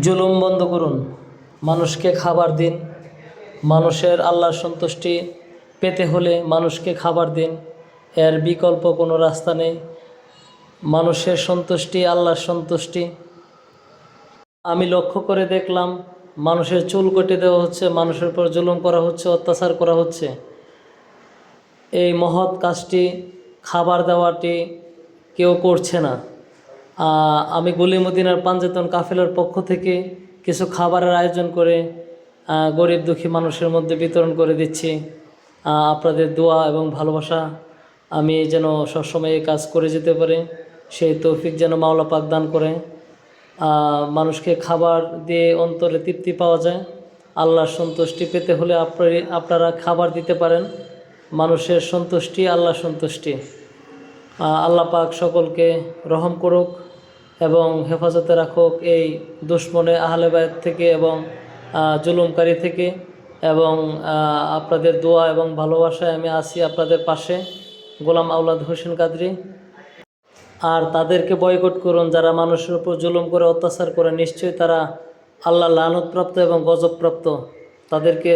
জুলুম বন্ধ করুন। মানুষকে খাবার দিন। মানুষের আল্লাহর সন্তুষ্টি পেতে হলে মানুষকে খাবার দিন। এর বিকল্প কোনো রাস্তা নেই। মানুষের সন্তুষ্টি আল্লাহর সন্তুষ্টি। আমি লক্ষ্য করে দেখলাম, মানুষের চুল কেটে দেওয়া হচ্ছে, মানুষের উপর জুলুম করা হচ্ছে, অত্যাচার করা হচ্ছে। এই মহৎ কাজটি, খাবার দেওয়াটি কেউ করছে না। আমি গলিমদিনার পাঞ্জেতন কাফেলার পক্ষ থেকে কিছু খাবারের আয়োজন করে গরিব দুঃখী মানুষের মধ্যে বিতরণ করে দিচ্ছি। আপনাদের দোয়া এবং ভালোবাসা আমি যেন সবসময় এই কাজ করে যেতে পারি। সেই তৌফিক যেন মাওলা পাক দান করে। মানুষকে খাবার দিয়ে অন্তরে তৃপ্তি পাওয়া যায়। আল্লাহর সন্তুষ্টি পেতে হলে আপনি, আপনারা খাবার দিতে পারেন। মানুষের সন্তুষ্টি আল্লাহ সন্তুষ্টি। আল্লাহ পাক সকলকে রহম করুক। এবং হেফাজতে রাখুক এই দুশ্মনে আহলেবায়ত থেকে এবং জুলুমকারী থেকে এবং আপনাদের দোয়া এবং ভালোবাসায় আমি আছি আপনাদের পাশে, গোলাম আউলাদ হোসেন কাদরি। আর তাদেরকে বয়কট করুন, যারা মানুষের উপর জুলুম করে অত্যাচার করে, নিশ্চয়ই তারা আল্লাহ লানতপ্রাপ্ত এবং গজবপ্রাপ্ত তাদেরকে